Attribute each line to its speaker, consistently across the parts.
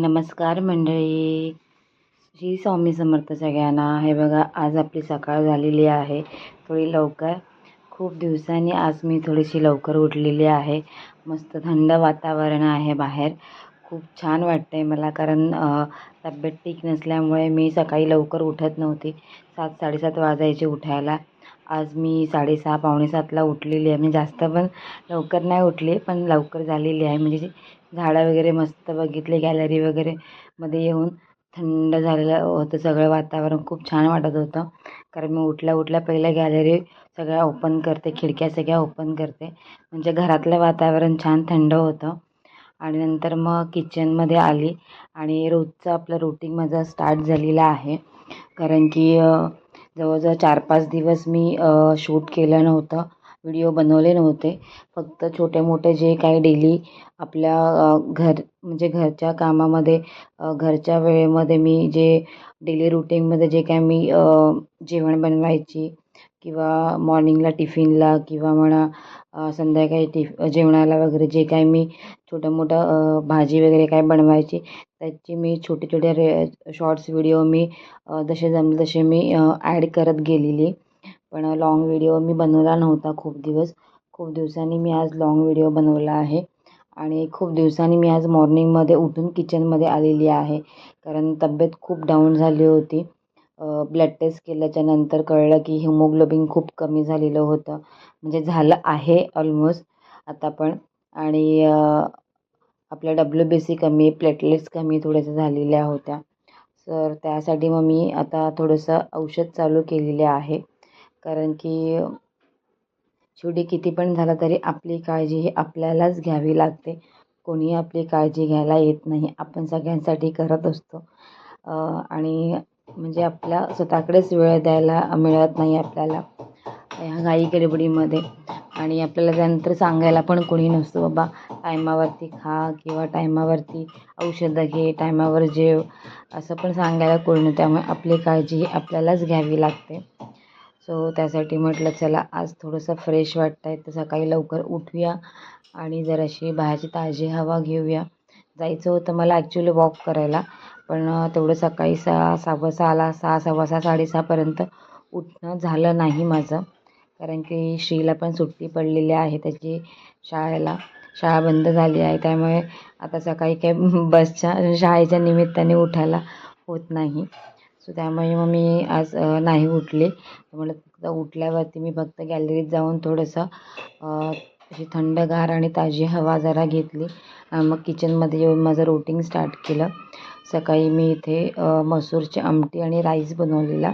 Speaker 1: नमस्कार मंडळी. श्री स्वामी समर्थ सगळ्यांना. हे बघा आज आपली सकाळ झालेली आहे. थोडी लवकर खूप दिवसांनी आज मी थोडीशी लवकर उठलेली आहे. मस्त थंड वातावरण आहे बाहेर. खूप छान वाटतं आहे मला कारण तब्येत ठीक नसल्यामुळे मी सकाळी लवकर उठत नव्हती. सात साडेसात वाजायचे उठायला. आज मी साडेसहा पावणे सातला उठलेली आहे. म्हणजे जास्त पण लवकर नाही उठली पण लवकर झालेली आहे. म्हणजे झाडं वगैरे मस्त बघितले गॅलरी वगैरे मध्ये येऊन थंड झालेलं होतं. सगळं वातावरण खूप छान वाटत होतं. कारण मी उठल्या उठल्या पहिल्या गॅलरी सगळ्या ओपन करते खिडक्या सगळ्या ओपन करते. म्हणजे घरातलं वातावरण छान थंड होतं. आणि नंतर मग किचनमध्ये आली. आणि रोजचं आपलं रुटीन माझा स्टार्ट झालेलं आहे. कारण की जवळजवळ चार पाच दिवस मी शूट केलं नव्हतं. व्हिडिओ बनवले नव्हते. फक्त छोटे मोठे जे काही डेली आपल्या घर म्हणजे घरच्या कामामध्ये घरच्या वेळेमध्ये मी जे डेली रुटीनमध्ये जे काय मी जेवण बनवायची किंवा मॉर्निंगला टिफिनला किंवा म्हणा संध्याकाळी टिफ जेवणाला वगैरे जे काय मी छोटं मोठं भाजी वगैरे काय बनवायची त्याची मी छोटे छोटे रे शॉर्ट्स व्हिडिओ मी जसे जमले तसे मी ॲड करत गेलेली. पण लाँग व्हिडिओ मी बनवला नव्हता खूप दिवस. खूप दिवसांनी मी आज लाँग व्हिडिओ बनवला आहे. आणि खूप दिवसांनी मी आज मॉर्निंगमध्ये उठून किचनमध्ये आलेली आहे. कारण तब्येत खूप डाऊन झाली होती. ब्लड टेस्ट केल्याच्यानंतर कळलं की हिमोग्लोबिन खूप कमी झालेलं होतं. म्हणजे झालं आहे ऑलमोस्ट आता पण. आणि आपल्या डब्ल्यू बी सी कमी प्लेटलेट्स कमी थोड्याशा झालेल्या होत्या. तर त्यासाठी मग मी आता थोडंसं औषध चालू केलेले आहे. कारण की शेवटी किती पण झालं तरी आपली काळजी ही आपल्यालाच घ्यावी लागते. कोणी आपली काळजी घ्यायला येत नाही. आपण सगळ्यांसाठी करत असतो. आणि म्हणजे आपल्या स्वतःकडेच वेळ द्यायला मिळत नाही आपल्याला ह्या घाई गडबडीमध्ये. आणि आपल्याला त्यानंतर सांगायला पण कोणी नसतं बाबा टायमावरती खा किंवा टायमावरती औषधं घे टायमावर जेव असं पण सांगायला कोणी नाही त्यामुळे आपली काळजी ही आपल्यालाच घ्यावी लागते. सो त्यासाठी म्हटलं चला आज थोडंसं फ्रेश वाटतं आहे तर सकाळी लवकर उठूया आणि जराशी बाहेरची ताजी हवा घेऊया. जायचं होतं मला ॲक्च्युली वॉक करायला. पण तेवढं सकाळी सहा सव्वा सहाला सहा सव्वा सहा साडेसहापर्यंत उठणं झालं नाही माझं. कारण की श्रीला पण सुट्टी पडलेली आहे त्याची शाळेला शाळा बंद झाली आहे. त्यामुळे आता सकाळी काय बसच्या शाळेच्या निमित्ताने उठायला होत नाही. सो त्यामुळे मग मी आज नाही उठले. म्हटलं फक्त उठल्यावरती मी फक्त गॅलरीत जाऊन थोडंसं अशी थंडगार आणि ताजी हवा जरा घेतली. मग किचनमध्ये येऊन माझं रोटिंग स्टार्ट केलं. सकाळी मी इथे मसूरची आमटी आणि राईस बनवलेला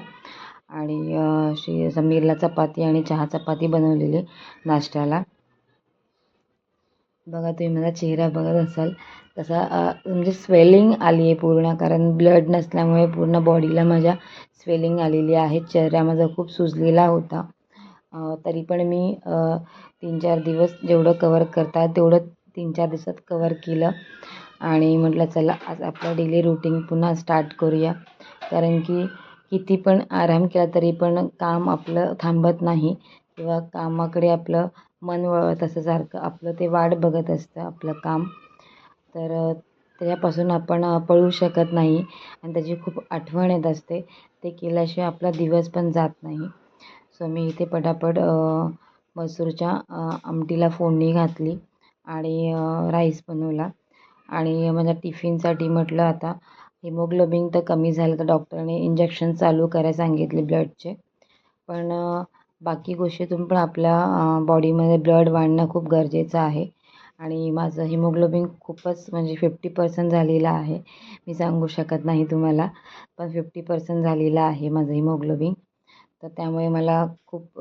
Speaker 1: आणि अशी समीरला चपाती आणि चहा चपाती बनवलेली नाश्त्याला. बघा तुम्ही माझा चेहरा बघत असाल तसा म्हणजे स्वेलिंग आली आहे पूर्ण कारण ब्लड नसल्यामुळे पूर्ण बॉडीला माझ्या स्वेलिंग आलेली आहे. चेहरा माझा खूप सुजलेला होता. तरी पण मी तीन चार दिवस जेवढं कवर करता तेवढं तीन चार दिवसात कवर केलं. आणि म्हटलं चला आज आपलं डेली रुटीन पुन्हा स्टार्ट करूया. कारण की किती पण आराम केला तरी पण काम आपलं थांबत नाही किंवा कामाकडे आपलं मन वळत असं सारखं आपलं ते वाट बघत असतं आपलं काम. तर त्याच्यापासून आपण पळू शकत नाही आणि त्याची खूप आठवण येत असते. ते केल्याशिवाय आपला दिवस पण जात नाही. सो मी इथे पटापट मसूरच्या आमटीला फोडणी घातली आणि राईस बनवला. आणि माझ्या टिफिनसाठी म्हटलं आता हिमोग्लोबिन तर कमी झालं तर डॉक्टरने इंजेक्शन चालू करायला सांगितले ब्लडचे. पण बाकी गोष्टीतून पण आपल्या बॉडीमध्ये ब्लड वाढणं खूप गरजेचं आहे. आणि माझं हिमोग्लोबिन खूपच म्हणजे फिफ्टी पर्सेंट झालेलं आहे. मी सांगू शकत नाही तुम्हाला पण फिफ्टी पर्सेंट झालेलं आहे माझं हिमोग्लोबिन. तर त्यामुळे मला खूप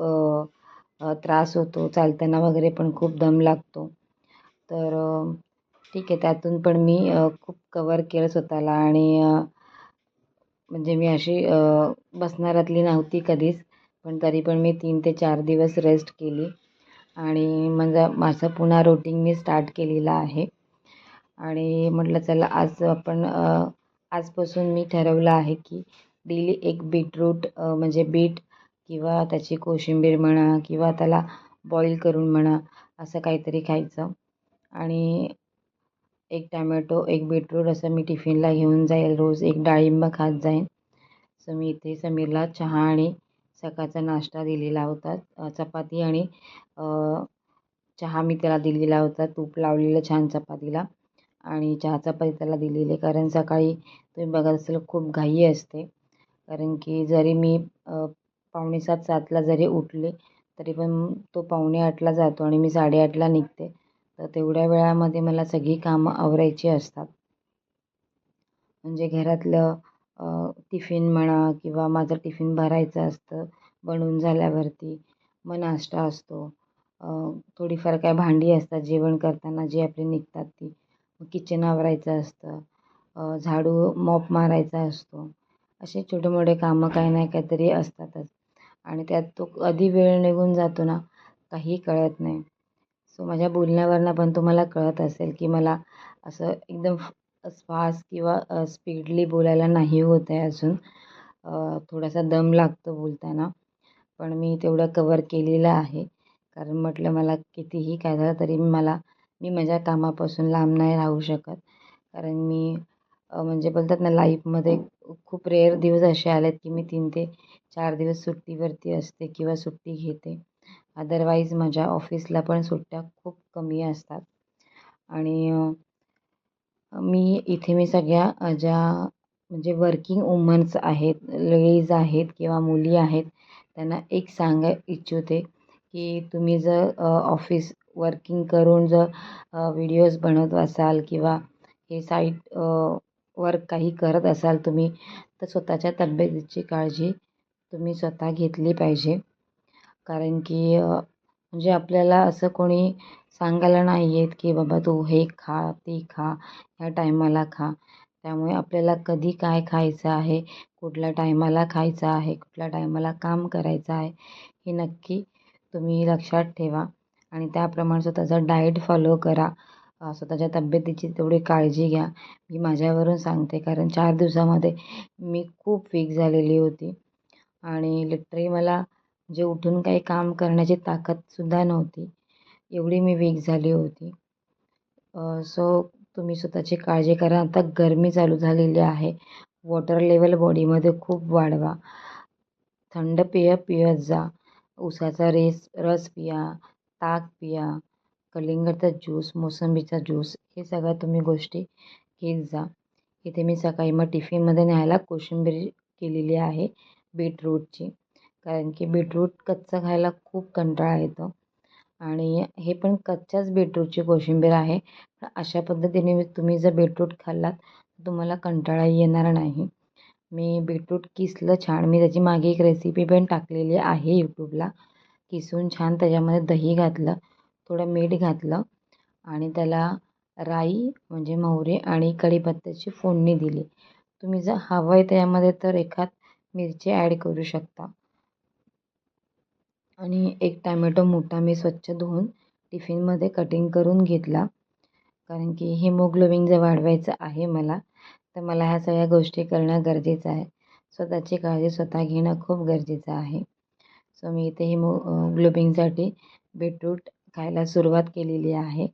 Speaker 1: त्रास होतो चालताना वगैरे पण खूप दम लागतो. तर ठीक आहे त्यातून पण मी खूप कवर केलं स्वतःला आणि म्हणजे मी अशी बसणाऱ्यातली नव्हती कधीच पण तरी पण मी तीन ते चार दिवस रेस्ट केली आणि माझा माझं पुन्हा रुटीन मी स्टार्ट केलेलं आहे. आणि म्हटलं चला आज आपण आजपासून मी ठरवलं आहे की डेली एक बीटरूट म्हणजे बीट किंवा त्याची कोशिंबीर म्हणा किंवा त्याला बॉईल करून म्हणा असं काहीतरी खायचं. आणि एक टॅमॅटो एक बीटरूट असं मी टिफिनला घेऊन जाईल. रोज एक डाळिंब खात जाईन. सो मी इथे समीरला चहा आणि सकाळचा नाश्ता दिलेला होता. चपाती आणि चहा मी त्याला दिलेला होता. तूप लावलेलं छान चपातीला आणि चहा चपाती त्याला दिलेली कारण सकाळी तुम्ही बघत असेल खूप घाई असते. कारण की जरी मी पावणे सात सातला जरी उठले तरी पण तो पावणे आठला जातो आणि मी साडेआठला निघते. तर तेवढ्या वेळामध्ये मला सगळी कामं आवरायची असतात. म्हणजे घरातलं टिफिन म्हणा किंवा माझं टिफिन भरायचं असतं बनवून झाल्यावरती मग नाश्ता असतो. थोडीफार काय भांडी असतात जेवण करताना जी आपली निघतात ती किचन आवरायचं असतं. झाडू मॉप मारायचा असतो. असे छोटे मोठे कामं काही नाही काहीतरी असतातच. आणि त्यात तो कधी वेळ निघून जातो ना काही कळत नाही. सो माझ्या बोलण्यावरनं पण तुम्हाला कळत असेल की मला असं एकदम फास्ट किंवा स्पीडली बोलायला नाही होत आहे अजून. थोडासा दम लागतो बोलताना. पण मी तेवढं कवर केलेलं आहे. कारण म्हटलं मला कितीही काय झालं तरी मला मी माझ्या कामापासून लांब नाही राहू शकत. कारण मी म्हणजे बोलतात ना लाईफमध्ये खूप रेअर दिवस असे आले आहेत की मी तीन ते चार दिवस सुट्टीवरती असते किंवा सुट्टी घेते. अदरवाईज माझ्या ऑफिसला पण सुट्ट्या खूप कमी असतात. आणि मी इथे मी सगळ्या ज्या म्हणजे वर्किंग वुमन्स आहेत लेडीज आहेत किंवा मुली आहेत त्यांना एक सांगा इच्छिते की तुम्ही जर ऑफिस वर्किंग करून जर व्हिडिओज बनवत असाल किंवा हे साईट वर्क काही करत असाल तुम्ही तर स्वतःच्या तब्येतीची काळजी तुम्ही स्वतः घेतली पाहिजे. कारण की म्हणजे आपल्याला असं कोणी सांगायला नाही येत की बाबा तू हे खा ते खा ह्या टायमाला खा. त्यामुळे आपल्याला कधी काय खायचं आहे कुठल्या टायमाला खायचं आहे कुठल्या टायमाला काम करायचं आहे हे नक्की तुम्ही लक्षात ठेवा. आणि त्याप्रमाणे स्वतःचा डाएट फॉलो करा. स्वतःच्या तब्येतीची तेवढी काळजी घ्या. मी माझ्यावरून सांगते कारण चार दिवसामध्ये मी खूप वीक झालेली होती. आणि लिटरली मला जे उठून काही काम करण्याची ताकदसुद्धा नव्हती. एवढी मी वीक झाली होती. सो तुम्ही स्वतःची काळजी करा. आता गरमी चालू झालेली आहे. वॉटर लेवल बॉडीमध्ये खूप वाढवा. थंड पेय पियत जा. उसाचा रेस रस पिया. ताक पिया. कलिंगडचा ज्यूस मोसंबीचा ज्यूस हे सगळ्या तुम्ही गोष्टी घेत जा. इथे मी सकाळी मग टिफिनमध्ये न्यायला कोशिंबीर केलेली आहे. बीटरूटची कारण की बीटरूट कच्चं खायला खूप कंटाळा येतो. आणि हे पण कच्च्याच बीटरूटची कोशिंबीर आहे. पण अशा पद्धतीने तुम्ही जर बीटरूट खाल्लात तर तुम्हाला कंटाळाही येणार नाही. मी बीटरूट किसलं छान. मी त्याची मागे एक रेसिपी पण टाकलेली आहे यूट्यूबला किसून छान त्याच्यामध्ये दही घातलं थोडं मीठ घातलं आणि त्याला राई म्हणजे मोहरी आणि कढीपत्त्याची फोडणी दिली. तुम्ही जर हवं आहे त्यामध्ये तर एखाद मिरची ॲड करू शकता. आणि एक टॅमॅटो मोठा मी स्वच्छ धुवून टिफिनमध्ये कटिंग करून घेतला. कारण की हिमोग्लोबिन जर वाढवायचं आहे मला तर मला ह्या सगळ्या गोष्टी करणं गरजेचं आहे. स्वतःची काळजी स्वतः घेणं खूप गरजेचं आहे. सो मी इथे हिमोग्लोबिनसाठी बीटरूट खायला सुरुवात केलेली आहे.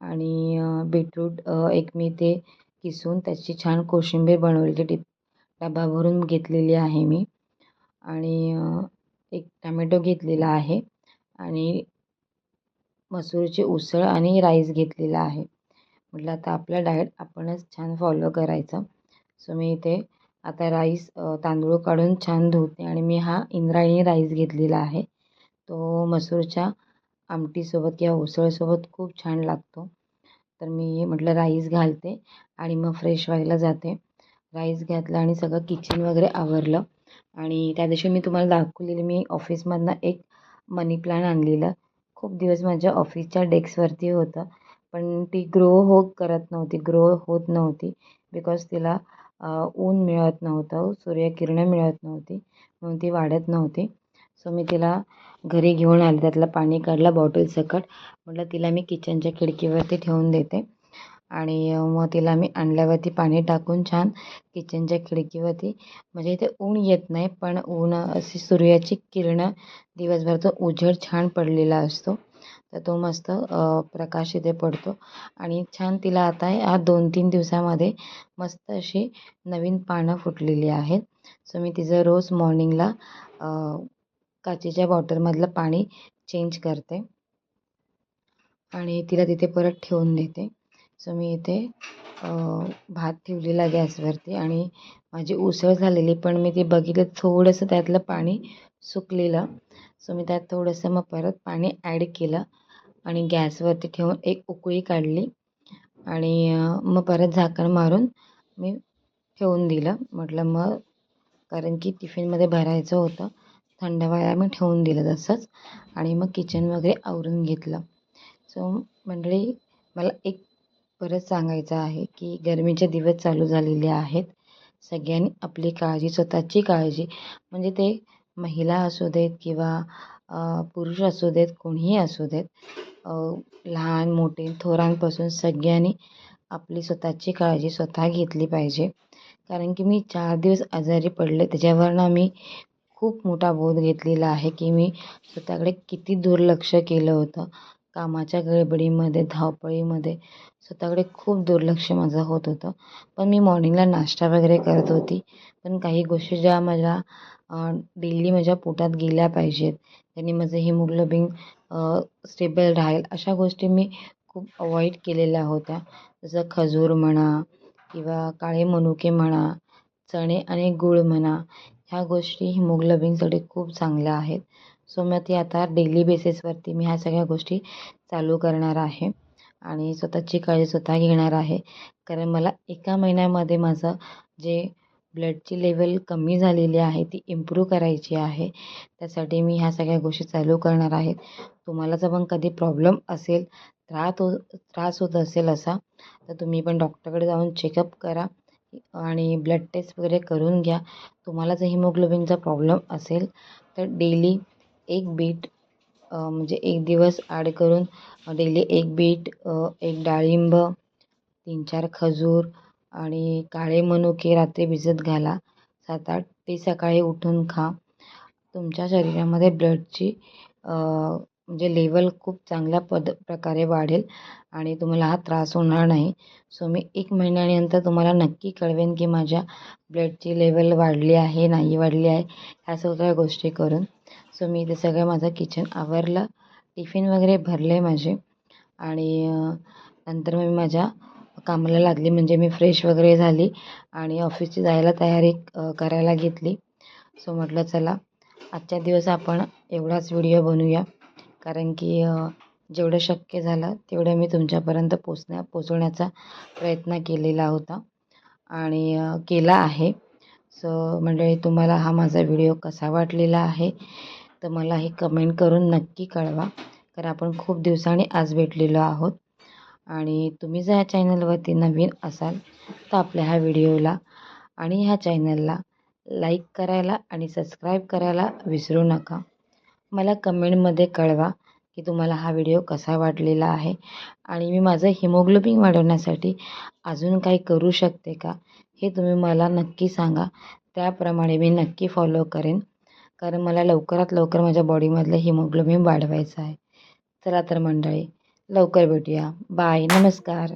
Speaker 1: आणि बीटरूट एक मी ते किसून त्याची छान कोशिंबीर बनवलेली टिप डबा भरून घेतलेली आहे मी. आणि एक टॅमॅटो घेतलेला आहे आणि मसूरची उसळ आणि राईस घेतलेला आहे. म्हटलं आता आपलं डाएट आपणच छान फॉलो करायचं. सो मी इथे आता राईस तांदूळ काढून छान धुते आणि मी हा इंद्रायणी राईस घेतलेला आहे. तो मसूरच्या आमटीसोबत किंवा उसळसोबत खूप छान लागतो. तर मी म्हटलं राईस घालते आणि मग फ्रेश व्हायला जाते. राईस घातला आणि सगळं किचन वगैरे आवरलं. आणि त्या दिवशी मी तुम्हाला दाखवलेली मी ऑफिसमधनं एक मनी प्लांट आणलेलं. खूप दिवस माझ्या ऑफिसच्या डेस्कवरती होतं पण ती ग्रो हो करत नव्हती ग्रो होत नव्हती बिकॉज तिला ऊन मिळत नव्हतं सूर्यकिरणं मिळत नव्हती म्हणून ती वाढत नव्हती. सो मी तिला घरी घेऊन आले त्यातलं पाणी काढलं बॉटल सकट म्हटलं तिला मी किचनच्या खिडकीवरती ठेवून देते. आणि मग तिला मी आणल्यावरती पाणी टाकून छान किचनच्या खिडकीवरती म्हणजे इथे ऊन येत नाही पण ऊन अशी सूर्याची किरणं दिवसभरचा उजेड छान पडलेला असतो. तर तो मस्त प्रकाश इथे पडतो. आणि छान तिला आता ह्या दोन तीन दिवसामध्ये मस्त अशी नवीन पानं फुटलेली आहेत. सो मी तिचं रोज मॉर्निंगला काचेच्या बॉटलमधलं पाणी चेंज करते. आणि तिला तिथे परत ठेवून देते. सो मी इथे भात ठेवलेला गॅसवरती आणि माझी उसळ झालेली पण मी ती बघितलं थोडंसं त्यातलं पाणी सुकलेलं. सो मी त्यात थोडंसं मग परत पाणी ॲड केलं आणि गॅसवरती ठेवून एक उकळी काढली आणि मग परत झाकण मारून मी ठेवून दिलं. म्हटलं मग कारण की टिफिनमध्ये भरायचं होतं थंड व्हायला मी ठेवून दिलं तसंच आणि मग किचन वगैरे आवरून घेतलं. सो मंडळी मला एक परत सांगायचं आहे की गरमीचे दिवस चालू झालेले आहेत. सगळ्यांनी आपली काळजी स्वतःची काळजी म्हणजे ते महिला असू देत किंवा पुरुष असू देत कोणीही असू देत लहान मोठे थोरांपासून सगळ्यांनी आपली स्वतःची काळजी स्वतः घेतली पाहिजे. कारण की मी चार दिवस आजारी पडले त्याच्यावरनं मी खूप मोठा बोध घेतलेला आहे की मी स्वतःकडे किती दुर्लक्ष केलं होतं. कामाच्या गडबडीमध्ये धावपळीमध्ये स्वतःकडे खूप दुर्लक्ष माझं होत होतं. पण मी मॉर्निंगला नाश्ता वगैरे करत होती. पण काही गोष्टी ज्या माझ्या डेली माझ्या पोटात गेल्या पाहिजेत. त्यांनी माझं हिमोग्लोबिन स्टेबल राहील अशा गोष्टी मी खूप अवॉइड केलेल्या होत्या. जसं खजूर म्हणा किंवा काळे मनुके म्हणा चणे आणि गूळ म्हणा ह्या गोष्टी हिमोग्लोबिनसाठी खूप चांगल्या आहेत. सो मग ती आता डेली बेसिसवरती मी ह्या सगळ्या गोष्टी चालू करणार आहे. आणि स्वतःची काळजी स्वतः घेणार आहे. कारण मला एका महिन्यामध्ये माझं जे ब्लडची लेवल कमी झालेली आहे ती इम्प्रूव्ह करायची आहे. त्यासाठी मी ह्या सगळ्या गोष्टी चालू करणार आहे. तुम्हाला जर पण कधी प्रॉब्लेम असेल त्रास हो त्रास होत असेल असा तर तुम्ही पण डॉक्टरकडे जाऊन चेकअप करा. आणि ब्लड टेस्ट वगैरे करून घ्या. तुम्हाला जर हिमोग्लोबिनचा प्रॉब्लेम असेल तर डेली एक बीट म्हणजे एक दिवस ॲड करून डेली एक बीट एक डाळिंब तीन चार खजूर आणि काळे मनुके रात्री भिजत घाला. सात आठ ते सकाळी उठून खा. तुमच्या शरीरामध्ये ब्लडची म्हणजे लेवल खूप चांगल्या पद प्रकारे वाढेल आणि तुम्हाला हा त्रास होणार नाही. सो मी एक महिन्यानंतर तुम्हाला नक्की कळवेन की माझ्या ब्लडची लेवल वाढली आहे नाही वाढली आहे ह्या सगळ्या गोष्टी करून. सो मी इथे सगळं माझं किचन आवरलं टिफिन वगैरे भरले माझे आणि नंतर मी माझ्या कामाला लागली म्हणजे मी फ्रेश वगैरे झाली आणि ऑफिसची जायला तयारी करायला घेतली. सो म्हटलं चला आजच्या दिवस आपण एवढाच व्हिडिओ बनवूया. कारण की जेवढं शक्य झालं तेवढं मी तुमच्यापर्यंत पोचण्या पोचवण्याचा प्रयत्न केलेला होता. आणि केला आहे. सो मंडळी तुम्हाला हा माझा व्हिडिओ कसा वाटलेला आहे तर मला हे कमेंट करून नक्की कळवा. कारण आपण खूप दिवसांनी आज भेटलेलो आहोत. आणि तुम्ही जर ह्या चॅनलवरती नवीन असाल तर आपल्या ह्या व्हिडिओला आणि ह्या चॅनलला लाईक करायला आणि सबस्क्राईब करायला विसरू नका. मला कमेंटमध्ये कळवा की तुम्हाला हा व्हिडिओ कसा वाटलेला आहे. आणि मी माझं हिमोग्लोबिन वाढवण्यासाठी अजून काही करू शकते का हे तुम्ही मला नक्की सांगा. त्याप्रमाणे मी नक्की फॉलो करेन. कारण मला लवकरात लवकर माझ्या बॉडीमधलं हिमोग्लोबिन वाढवायचं आहे. चला तर मंडळी लवकर भेटूया. बाय नमस्कार.